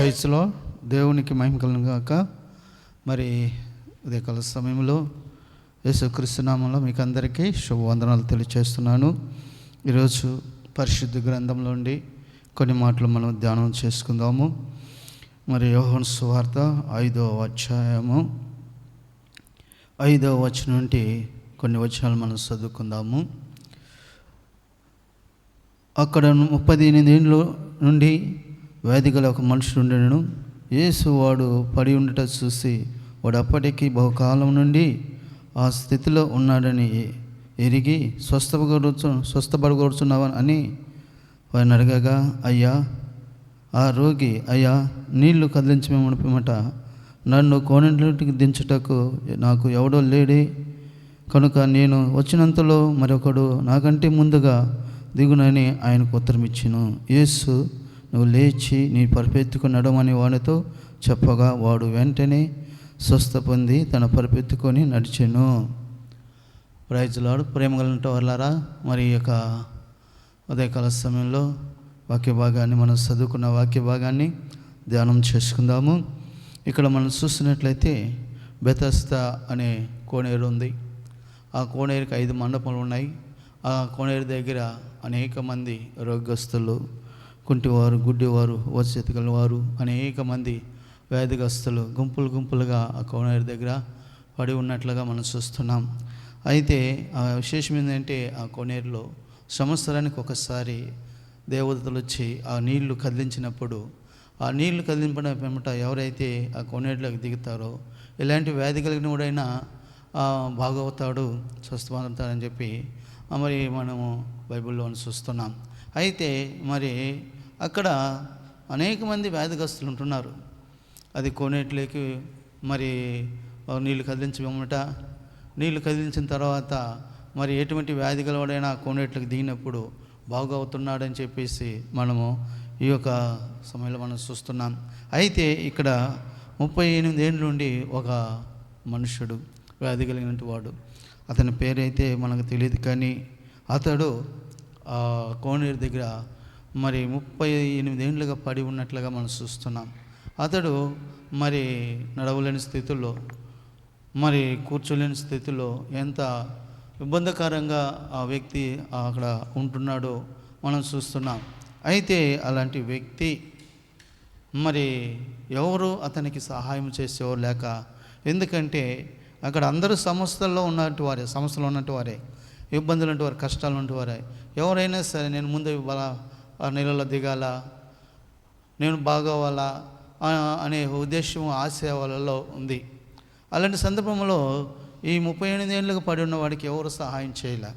క్రైస్తులో దేవునికి మహిమ కలను గాక. మరి ఉదయకాల సమయంలో యేసుక్రీస్తునామంలో మీకు అందరికీ శుభవందనాలు తెలియజేస్తున్నాను ఈరోజు పరిశుద్ధ గ్రంథంలో ఉండి కొన్ని మాటలు మనం ధ్యానం చేసుకుందాము. మరి యోహన్ సువార్త ఐదో అధ్యాయము ఐదో వచనం నుండి కొన్ని వచనాలు మనం చదువుకుందాము. అక్కడ ముప్పది ఎనిమిది నుండి వ్యాధి గల ఒక మనుషుడు ఉండేను. యేసు వాడు పడి ఉండట చూసి వాడు అప్పటికీ బహుకాలం నుండి ఆ స్థితిలో ఉన్నాడని ఎరిగి స్వస్థపగొడుచు స్వస్థపడగొడుచున్నావా అని వారిని అడగగా అయ్యా ఆ రోగి అయ్యా నీళ్ళు కదిలించమేమనిపిమట నన్ను కోనెంట్లోకి దించుటకు నాకు ఎవడో లేడే. కనుక నేను వచ్చినంతలో మరొకడు నాకంటే ముందుగా దిగునని ఆయనకు ఉత్తరం ఇచ్చాను యేసు నువ్వు లేచి నీ పరిపెత్తుకు నడమని వాడితో చెప్పగా వాడు వెంటనే స్వస్థ పొంది తన పరిపెత్తుకొని నడిచాను. ప్రైజ్లాడు ప్రేమ కలిగిన వాళ్ళారా మరి ఈ యొక్క ఉదయకాల సమయంలో వాక్య భాగాన్ని మనం చదువుకున్న వాక్య భాగాన్ని ధ్యానం చేసుకుందాము. ఇక్కడ మనం చూసినట్లయితే బెతస్త అనే కోనేరు ఉంది. ఆ కోనేరుకి ఐదు మండపాలు ఉన్నాయి. ఆ కోనేరు దగ్గర అనేక మంది రోగస్తులు కుంటివారు గుడ్డివారు వసతిగల వారు అనేక మంది వ్యాధిగస్తులు గుంపులు గుంపులుగా ఆ కోనేరు దగ్గర పడి ఉన్నట్లుగా మనం చూస్తున్నాం. అయితే ఆ విశేషం ఏంటంటే ఆ కోనేరులో సంవత్సరానికి ఒకసారి దేవతలు వచ్చి ఆ నీళ్ళు కదిలించినప్పుడు ఆ నీళ్ళు కదిలింపడం వెంబట ఎవరైతే ఆ కోనేరులోకి దిగుతారో ఇలాంటి వ్యాధి కలిగిన వాడైనా బాగవుతాడు స్వస్థమవుతాడని చెప్పి మరి మనము బైబిల్లో చూస్తున్నాం. అయితే మరి అక్కడ అనేక మంది వ్యాధిగ్రస్తులు ఉంటున్నారు. అది కోనేట్లోకి మరి నీళ్ళు నీళ్ళు కదిలించమట నీళ్ళు కదిలించిన తర్వాత మరి ఎటువంటి వ్యాధి గలవాడైనా కోనేట్లకు దిగినప్పుడు బాగవుతున్నాడని చెప్పేసి మనము ఈ యొక్క సమయంలో మనం చూస్తున్నాం. అయితే ఇక్కడ ముప్పై ఎనిమిది ఏళ్ళ నుండి ఒక మనుషుడు వ్యాధి కలిగినటువంటి వాడు. అతని పేరైతే మనకు తెలియదు కానీ అతడు కోనేరు దగ్గర మరి ముప్పై ఎనిమిదేండ్లుగా పడి ఉన్నట్లుగా మనం చూస్తున్నాం. అతడు మరి నడవలేని స్థితిలో మరి కూర్చోలేని స్థితిలో ఎంత ఇబ్బందికరంగా ఆ వ్యక్తి అక్కడ ఉంటున్నాడో మనం చూస్తున్నాం. అయితే అలాంటి వ్యక్తి మరి ఎవరు? అతనికి సహాయం చేసేవారు లేక ఎందుకంటే అక్కడ అందరూ సంస్థల్లో ఉన్నట్టు వారే సంస్థలు ఉన్నట్టు వారే. ఇబ్బందులు ఉంటే వారు కష్టాలు ఉంటే వారే. ఎవరైనా సరే నేను ముందు బల ఆ నీళ్ళలో దిగాల? నేను బాగోవాలా? అనే ఉద్దేశం ఆశ వాళ్ళలో ఉంది. అలాంటి సందర్భంలో ఈ ముప్పై ఎనిమిది ఏళ్ళకి పడి ఉన్న వాడికి ఎవరు సహాయం చేయలే?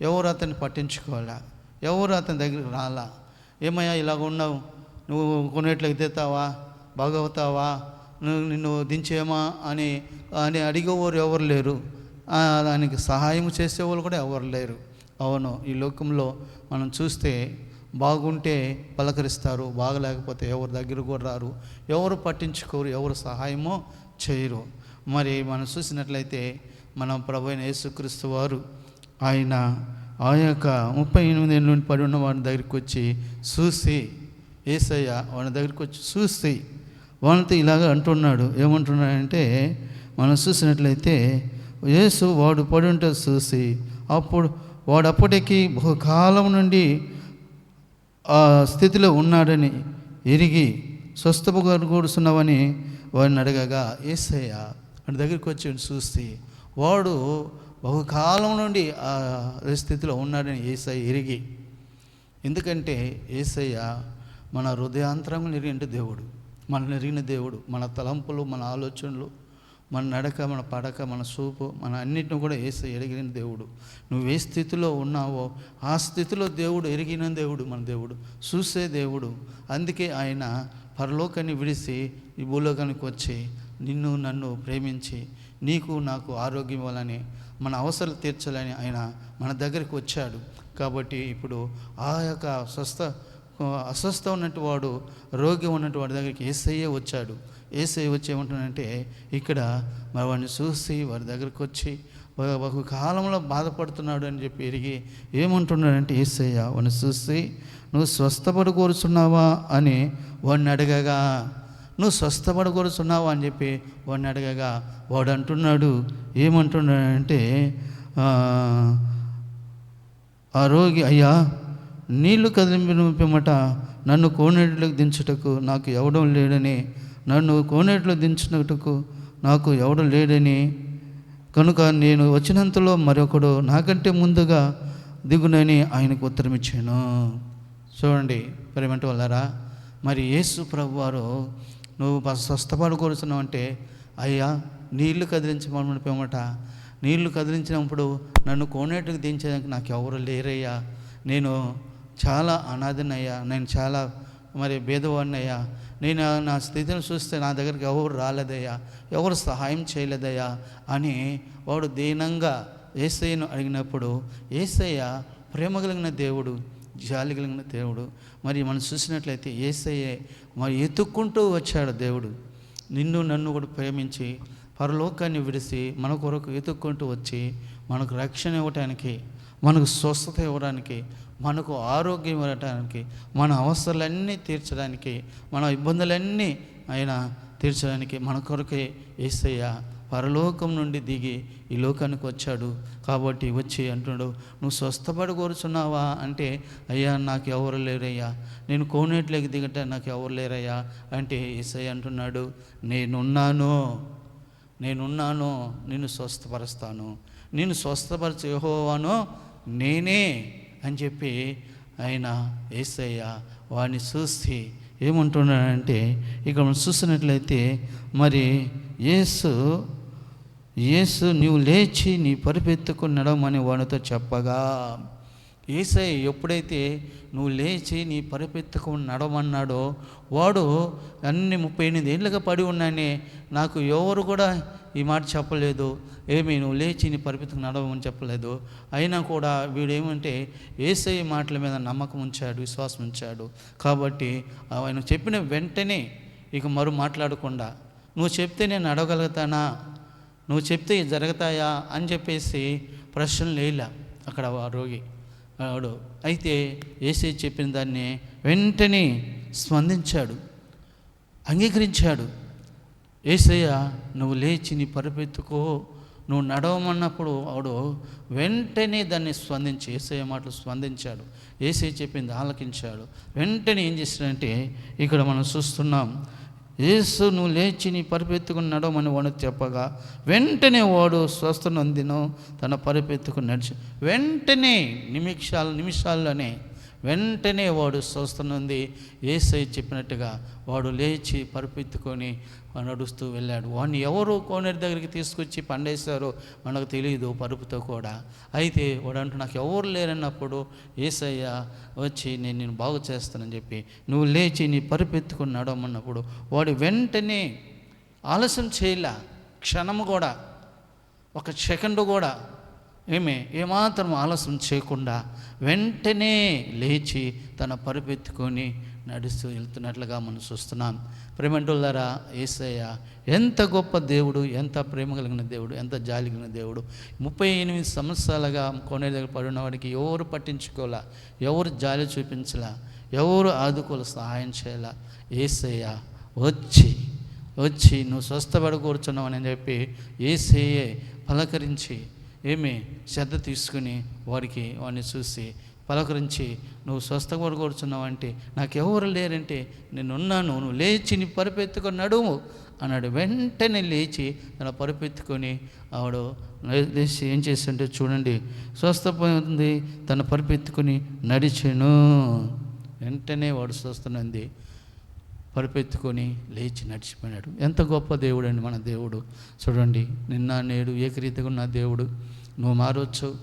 ఎవరు అతన్ని పట్టించుకోవాలా? ఎవరు అతని దగ్గరికి రాలా? ఏమయ్యా ఇలాగ ఉన్నావు. నువ్వు కొనేట్లకి తెస్తావా బాగవుతావా? నువ్వు నిన్ను దించేమా అని అని అడిగేవారు ఎవరు లేరు. దానికి సహాయం చేసేవాళ్ళు కూడా ఎవరు లేరు. అవును ఈ లోకంలో మనం చూస్తే బాగుంటే పలకరిస్తారు బాగలేకపోతే ఎవరి దగ్గర కూడా రారు. ఎవరు పట్టించుకోరు ఎవరు సహాయమో చేయరు. మరి మనం చూసినట్లయితే మన ప్రభు అయిన యేసుక్రీస్తు వారు ఆయన ఆ యొక్క ముప్పై ఎనిమిది ఏళ్ళ నుండి పడి ఉన్న వాడి దగ్గరికి వచ్చి చూసి ఏసయ్య వాడి దగ్గరికి వచ్చి చూసి వాళ్ళతో ఇలాగ అంటున్నాడు. ఏమంటున్నాడంటే మనం చూసినట్లయితే యేసు వాడు పడి ఉంటే చూసి అప్పుడు వాడు అప్పటికి బహుకాలం నుండి స్థితిలో ఉన్నాడని ఎరిగి స్వస్థపగూడుస్తున్నావని వాడిని అడగగా ఏసయ్య వాడి దగ్గరికి వచ్చి చూస్తే వాడు బహుకాలం నుండి ఆ స్థితిలో ఉన్నాడని ఏసయ్య ఎరిగి ఎందుకంటే ఏసయ్య మన హృదయాంతరంగా ఎరిగిన దేవుడు. మన ఎరిగిన దేవుడు మన తలంపులు మన ఆలోచనలు మన నడక మన పడక మన సూపు మన అన్నిటిని కూడా వేసి ఎరిగిన దేవుడు. నువ్వు ఏ స్థితిలో ఉన్నావో ఆ స్థితిలో దేవుడు ఎరిగిన దేవుడు మన దేవుడు. చూసే దేవుడు. అందుకే ఆయన పరలోకాన్ని విడిసి ఈ భూలోకానికి వచ్చి నిన్ను నన్ను ప్రేమించి నీకు నాకు ఆరోగ్యం ఇవ్వాలని మన అవసరాలు తీర్చాలని ఆయన మన దగ్గరికి వచ్చాడు. కాబట్టి ఇప్పుడు ఆ యొక్క స్వస్థ అస్వస్థ ఉన్నటువాడు రోగి ఉన్నటువాడి దగ్గరికి ఏసయ్యే వచ్చాడు. ఏసై వచ్చి ఏమంటున్నాడంటే ఇక్కడ మరి వాడిని చూసి వారి దగ్గరకు వచ్చి ఒక- కాలంలో బాధపడుతున్నాడు అని చెప్పి ఎరిగి ఏమంటున్నాడంటే ఏసయ్య వాడిని చూసి నువ్వు స్వస్థపడి కోరుచున్నావా అని వాడిని అడగగా నువ్వు స్వస్థపడి కోరుచున్నావా అని చెప్పి వాడిని అడగగా వాడు అంటున్నాడు ఏమంటున్నాడంటే ఆ, ఆ రోగి అయ్యా నీళ్ళు కదిలింపిమట నన్ను కోనేటిలోకి దించుటకు నాకు ఎవడం లేడని నన్ను కోనేట్లో దించినట్టుకు నాకు ఎవడు లేడని. కనుక నేను వచ్చినంతలో మరొకడు నాకంటే ముందుగా దిగునని ఆయనకు ఉత్తరం ఇచ్చాను చూడండి ప్రేమంటే వాళ్ళారా మరి యేసు ప్రభు వారు నువ్వు బ- కోరుతున్నావు అంటే అయ్యా నీళ్ళు కదిలించమని పిమ్మట నీళ్ళు కదిలించినప్పుడు నన్ను కోనేటికి దించేదానికి నాకు ఎవరు లేరయ్యా. నేను చాలా అనాథనయ్యా నేను చాలా మరి భేదవాడినయ్యా. నేను నా స్థితిని చూస్తే నా దగ్గరికి ఎవరు రాలేదయ్యా ఎవరు సహాయం చేయలేదయ్యా అని వాడు దీనంగా ఏసయ్యను అడిగినప్పుడు ఏసయ్య ప్రేమ కలిగిన దేవుడు జాలి కలిగిన దేవుడు. మరి మనం చూసినట్లయితే ఏసయ్యే మరి ఎత్తుక్కుంటూ వచ్చాడు దేవుడు. నిన్ను నన్ను కూడా ప్రేమించి పరలోకాన్ని విడిసి మన కొరకు ఎత్తుక్కుంటూ వచ్చి మనకు రక్షణ ఇవ్వటానికి మనకు స్వస్థత ఇవ్వడానికి మనకు ఆరోగ్యం ఇవ్వడానికి మన అవసరాలన్నీ తీర్చడానికి మన ఇబ్బందులన్నీ ఆయన తీర్చడానికి మన కొరకే ఏసయ్య పరలోకం నుండి దిగి ఈ లోకానికి వచ్చాడు. కాబట్టి వచ్చి అంటున్నాడు నువ్వు స్వస్థపడి కోరుచున్నావా? అంటే అయ్యా నాకు ఎవరు లేరయ్యా. నేను కోనేట్లోకి దిగట నాకు ఎవరు లేరయ్యా? అంటే ఏసయ్య అంటున్నాడు నేనున్నాను నేనున్నాను నిన్ను స్వస్థపరుస్తాను. నేను స్వస్థపరచే యహోవాను నేనే అని చెప్పి ఆయన ఏసయ్య వాడిని చూసి ఏమంటున్నాడంటే ఇక్కడ మనం చూసినట్లయితే మరి యేసు యేసు నీవు లేచి నీ పరిపెత్తుకుని నడవమని వాడితో చెప్పగా. ఏసై ఎప్పుడైతే నువ్వు లేచి నీ పరిపెత్తుకుని నడవమన్నాడో వాడు అన్ని ముప్పై ఎనిమిది ఏళ్ళుగా పడి ఉన్నానే నాకు ఎవరు కూడా ఈ మాట చెప్పలేదు. ఏమి నువ్వు లేచి నీ పరిమితికి నడవమని చెప్పలేదు. అయినా కూడా వీడు ఏమంటే ఏసై మాటల మీద నమ్మకం ఉంచాడు విశ్వాసం ఉంచాడు. కాబట్టి ఆయన చెప్పిన వెంటనే ఇక మరు మాట్లాడకుండా నువ్వు చెప్తే నేను అడగలుగుతానా నువ్వు చెప్తే జరుగుతాయా? అని చెప్పేసి ప్రశ్నలు లేలా అక్కడ ఆ రోగి. వాడు అయితే ఏసీ చెప్పిన దాన్ని వెంటనే స్పందించాడు అంగీకరించాడు. ఏసయ్య నువ్వు లేచి నీ పరిపెత్తుకో నువ్వు నడవమన్నప్పుడు వాడు వెంటనే దాన్ని స్పందించి ఏసయ్య మాటలు స్పందించాడు. ఏసై చెప్పింది ఆలకించాడు. వెంటనే ఏం చేశాడంటే ఇక్కడ మనం చూస్తున్నాం ఏసు నువ్వు లేచి నీ పరిపెత్తుకుని నడవమని వాడు చెప్పగా వెంటనే వాడు స్వస్థను నొందిను తన పరిపెత్తుకుని నడిచి వెంటనే నిమిషాలు నిమిషాల్లోనే వెంటనే వాడు స్వస్థనుంది. ఏసై చెప్పినట్టుగా వాడు లేచి పరిపెత్తుకొని నడుస్తూ వెళ్ళాడు. వాడిని ఎవరు కోనేరు దగ్గరికి తీసుకొచ్చి పండేశారో మనకు తెలియదు పరుపుతో కూడా. అయితే వాడు అంటూ నాకు ఎవరు లేరన్నప్పుడు ఏసయ్య వచ్చి నేను నేను బాగు చేస్తానని చెప్పి నువ్వు లేచి నీ పరిపెత్తుకొని నడవమన్నప్పుడు వాడు వెంటనే ఆలస్యం చేయలే. క్షణము కూడా ఒక సెకండ్ కూడా ఏమే? ఏమాత్రం ఆలస్యం చేయకుండా వెంటనే లేచి తన పరుపెత్తుకొని నడుస్తూ వెళ్తున్నట్లుగా మనం చూస్తున్నాం ప్రేమంటులారా ఏసయ్య ఎంత గొప్ప దేవుడు ఎంత ప్రేమ కలిగిన దేవుడు ఎంత జాలి కలిగిన దేవుడు. ముప్పై ఎనిమిది సంవత్సరాలుగా కొనే దగ్గర పడిన వాడికి ఎవరు పట్టించుకోలే ఎవరు జాలి చూపించలా? ఎవరు ఆదుకోలే సహాయం చేయాల? ఏసయ్య వచ్చి వచ్చి నువ్వు స్వస్థపడ కూర్చున్నావు అని చెప్పి ఏసయ్యే పలకరించి ఏమి శ్రద్ధ తీసుకుని వాడికి వాడిని చూసి పలకరించి నువ్వు స్వస్థ కూర్చున్నావు అంటే నాకు ఎవరు లేరంటే నేనున్నాను నువ్వు లేచి నీ పరిపెత్తుకొని నడుము అన్నాడు. వెంటనే లేచి తన పరిపెత్తుకొని ఆవిడ లేచి ఏం చేస్తుంటే చూడండి స్వస్థ తన పరిపెత్తుకొని నడిచాను. వెంటనే వాడు స్వస్థనంది పరుపెత్తుకొని లేచి నడిచిపోయినాడు. ఎంత గొప్ప దేవుడు అండి మన దేవుడు. చూడండి నిన్న నేడు ఏకరీతిగా ఉన్న దేవుడు. నువ్వు మారొచ్చు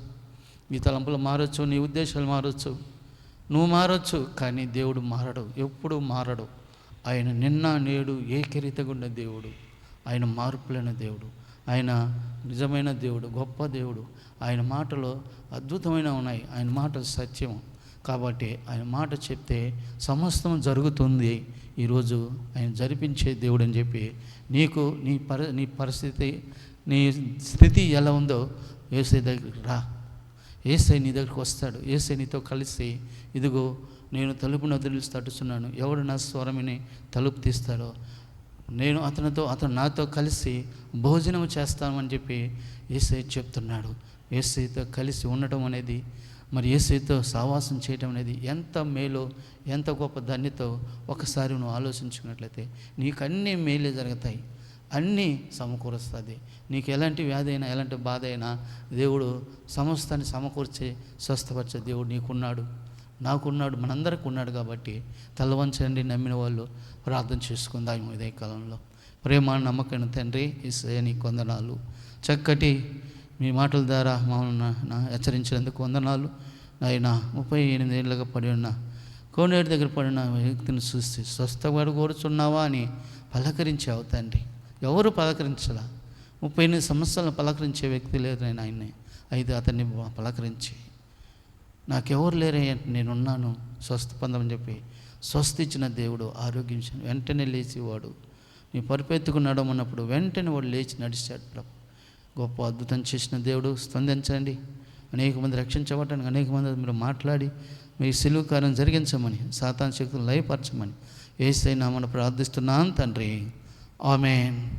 నీ తలంపులు మారొచ్చు నీ ఉద్దేశాలు మారొచ్చు. నువ్వు మారొచ్చు కానీ దేవుడు మారడు. ఎప్పుడు మారడు. ఆయన నిన్న నేడు ఏకరీతిగా ఉన్న దేవుడు. ఆయన మార్పులైన దేవుడు. ఆయన నిజమైన దేవుడు గొప్ప దేవుడు. ఆయన మాటలు అద్భుతమైన ఉన్నాయి. ఆయన మాటలు సత్యం. కాబట్టి ఆయన మాట చెప్తే సమస్తం జరుగుతుంది. ఈరోజు ఆయన జరిపించే దేవుడు అని చెప్పి నీకు నీ పరి నీ పరిస్థితి నీ స్థితి ఎలా ఉందో ఏసై దగ్గరికి రా. ఏసై నీ దగ్గరికి వస్తాడు. ఏసై నీతో కలిసి ఇదిగో నేను తలుపును వదిలిసి తట్టుచున్నాను ఎవడు నా స్వరమిని తలుపు తీస్తాడో? నేను అతనితో అతను నాతో కలిసి భోజనం చేస్తామని చెప్పి ఏసై చెప్తున్నాడు. ఏసైతో కలిసి ఉండటం అనేది మరి ఏసైతో సావాసం చేయటం అనేది ఎంత మేలో ఎంత గొప్ప ధన్యతో ఒకసారి నువ్వు ఆలోచించుకున్నట్లయితే నీకు అన్నీ మేలే జరుగుతాయి. అన్నీ సమకూరుస్తుంది. నీకు ఎలాంటి వ్యాధి అయినా ఎలాంటి బాధ అయినా దేవుడు సమస్తాన్ని సమకూర్చి స్వస్థపరిచే దేవుడు నీకున్నాడు. నాకున్నాడు మనందరికి ఉన్నాడు కాబట్టి తలవంచండి నమ్మిన వాళ్ళు ప్రార్థన చేసుకుందాం ఇదే కాలంలో ప్రేమ నమ్మకం తండ్రి ఇసే నీ కొందనాలు చక్కటి మీ మాటల ద్వారా మమ్మల్ని నా హెచ్చరించినందుకు వందనాలు. ఆయన ముప్పై ఎనిమిది ఏళ్ళగా పడి ఉన్న కోనేటి దగ్గర పడిన వ్యక్తిని చూస్తే స్వస్థపడి కోరుచున్నావా అని పలకరించావు తండ్రి. ఎవరు పలకరించలా? ముప్పై ఎనిమిది సంవత్సరాలు పలకరించే వ్యక్తి లేరు నేను ఆయన్ని. అయితే అతన్ని పలకరించి నాకెవరు లేరే? నేనున్నాను. స్వస్థ పొందమని చెప్పి స్వస్థ ఇచ్చిన దేవుడు ఆరోగ్యం ఇచ్చిన వెంటనే లేచేవాడు. నీ పరిపెత్తుకు నడమన్నప్పుడు వెంటనే వాడు లేచి నడిచాడు ప్రభు. గొప్ప అద్భుతం చేసిన దేవుడు స్పందించండి. అనేక మంది రక్షించబట్టండి అనేక మంది మీరు మాట్లాడి మీ సిలువు కార్యం జరిగించమని సాతాన్ శక్తులు లయపరచమని ఏసైనా మనం ప్రార్థిస్తున్నాను తండ్రి. ఆమెన్.